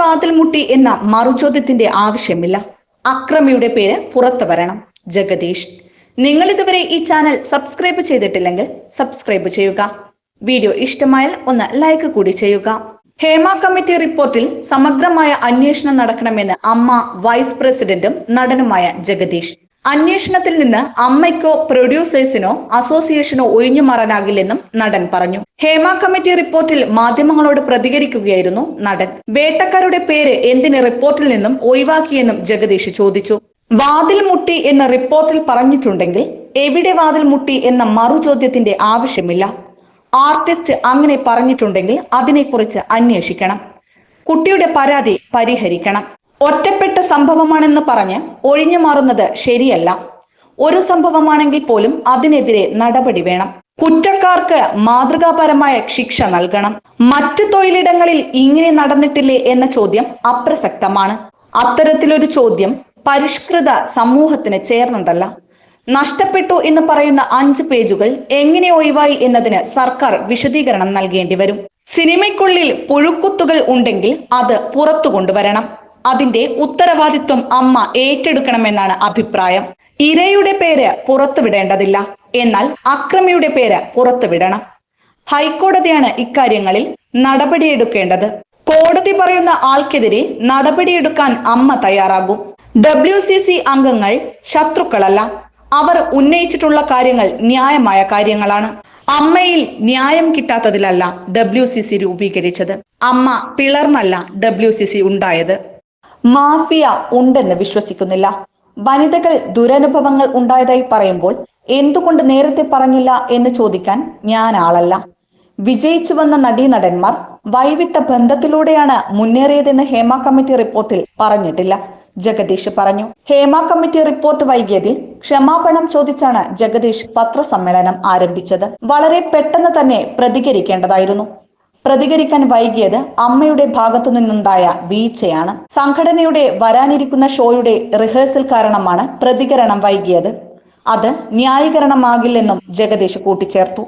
വാതിൽ മുട്ടി എന്ന മറുചോദ്യത്തിന്റെ ആവശ്യമില്ല. അക്രമിയുടെ പേര് പുറത്തു വരണം. ജഗദീഷ്. നിങ്ങൾ ഇതുവരെ ഈ ചാനൽ സബ്സ്ക്രൈബ് ചെയ്തിട്ടില്ലെങ്കിൽ സബ്സ്ക്രൈബ് ചെയ്യുക. വീഡിയോ ഇഷ്ടമായാൽ ഒന്ന് ലൈക്ക് കൂടി ചെയ്യുക. ഹേമ കമ്മിറ്റി റിപ്പോർട്ടിൽ സമഗ്രമായ അന്വേഷണം നടക്കണമെന്ന് അമ്മ വൈസ് പ്രസിഡന്റും നടനുമായ ജഗദീഷ്. അന്വേഷണത്തിൽ നിന്ന് അമ്മയ്ക്കോ പ്രൊഡ്യൂസേഴ്സിനോ അസോസിയേഷനോ ഒഴിഞ്ഞു മാറാനാകില്ലെന്നും നടൻ പറഞ്ഞു. ഹേമ കമ്മിറ്റി റിപ്പോർട്ടിൽ മാധ്യമങ്ങളോട് പ്രതികരിക്കുകയായിരുന്നു നടൻ. വേട്ടക്കാരുടെ പേര് എന്തിന് റിപ്പോർട്ടിൽ നിന്നും ഒഴിവാക്കിയെന്നും ജഗദീഷ് ചോദിച്ചു. വാതിൽ മുട്ടി എന്ന റിപ്പോർട്ടിൽ പറഞ്ഞിട്ടുണ്ടെങ്കിൽ എവിടെ വാതിൽ മുട്ടി എന്ന മറുചോദ്യത്തിന്റെ ആവശ്യമില്ല. ആർട്ടിസ്റ്റ് അങ്ങനെ പറഞ്ഞിട്ടുണ്ടെങ്കിൽ അതിനെക്കുറിച്ച് അന്വേഷിക്കണം. കുട്ടിയുടെ പരാതി പരിഹരിക്കണം. ഒറ്റപ്പെട്ട സംഭവമാണെന്ന് പറഞ്ഞ് ഒഴിഞ്ഞു മാറുന്നത് ശരിയല്ല. ഒരു സംഭവമാണെങ്കിൽ പോലും അതിനെതിരെ നടപടി വേണം. കുറ്റക്കാർക്ക് മാതൃകാപരമായ ശിക്ഷ നൽകണം. മറ്റ് തൊഴിലിടങ്ങളിൽ ഇങ്ങനെ നടന്നിട്ടില്ലേ എന്ന ചോദ്യം അപ്രസക്തമാണ്. അത്തരത്തിലൊരു ചോദ്യം പരിഷ്കൃത സമൂഹത്തിന് ചേർന്നതല്ല. നഷ്ടപ്പെട്ടു എന്ന് പറയുന്ന അഞ്ച് പേജുകൾ എങ്ങനെ ഒഴിവായി എന്നതിന് സർക്കാർ വിശദീകരണം നൽകേണ്ടി വരും. സിനിമയ്ക്കുള്ളിൽ പുഴുക്കുത്തുകൾ ഉണ്ടെങ്കിൽ അത് പുറത്തു കൊണ്ടുവരണം. അതിന്റെ ഉത്തരവാദിത്വം അമ്മ ഏറ്റെടുക്കണമെന്നാണ് അഭിപ്രായം. ഇരയുടെ പേര് പുറത്തുവിടേണ്ടതില്ല. എന്നാൽ അക്രമിയുടെ പേര് പുറത്തുവിടണം. ഹൈക്കോടതിയാണ് ഇക്കാര്യങ്ങളിൽ നടപടിയെടുക്കേണ്ടത്. കോടതി പറയുന്ന ആൾക്കെതിരെ നടപടിയെടുക്കാൻ അമ്മ തയ്യാറാകും. ഡബ്ല്യു സി സി അംഗങ്ങൾ ശത്രുക്കളല്ല. അവർ ഉന്നയിച്ചിട്ടുള്ള കാര്യങ്ങൾ ന്യായമായ കാര്യങ്ങളാണ്. അമ്മയിൽ ന്യായം കിട്ടാത്തതിലല്ല ഡബ്ല്യു സി സി രൂപീകരിച്ചത്. അമ്മ പിളർന്നല്ല ഡബ്ല്യു സി സി ഉണ്ടായത്. മാഫിയ ഉണ്ടെന്ന് വിശ്വസിക്കുന്നില്ല. വനിതകൾ ദുരനുഭവങ്ങൾ ഉണ്ടായതായി പറയുമ്പോൾ എന്തുകൊണ്ട് നേരത്തെ പറഞ്ഞില്ല എന്ന് ചോദിക്കാൻ ഞാൻ ആളല്ല. വിജയിച്ചു വന്ന നടീനടന്മാർ വൈവിട്ട ബന്ധത്തിലൂടെയാണ് മുന്നേറിയതെന്ന് ഹേമ കമ്മിറ്റി റിപ്പോർട്ടിൽ പറഞ്ഞിട്ടില്ല. ജഗദീഷ് പറഞ്ഞു. ഹേമ കമ്മിറ്റി റിപ്പോർട്ട് വൈകിയതിൽ ക്ഷമാപണം ചോദിച്ചാണ് ജഗദീഷ് പത്രസമ്മേളനം ആരംഭിച്ചത്. വളരെ പെട്ടെന്ന് തന്നെ പ്രതികരിക്കേണ്ടതായിരുന്നു. പ്രതികരിക്കാൻ വൈകിയത് അമ്മയുടെ ഭാഗത്തു നിന്നുണ്ടായ വീഴ്ചയാണ്. സംഘടനയുടെ വരാനിരിക്കുന്ന ഷോയുടെ റിഹേഴ്സൽ കാരണമാണ് പ്രതികരണം വൈകിയത്. അത് ന്യായീകരണമാകില്ലെന്നും ജഗദീഷ് കൂട്ടിച്ചേർത്തു.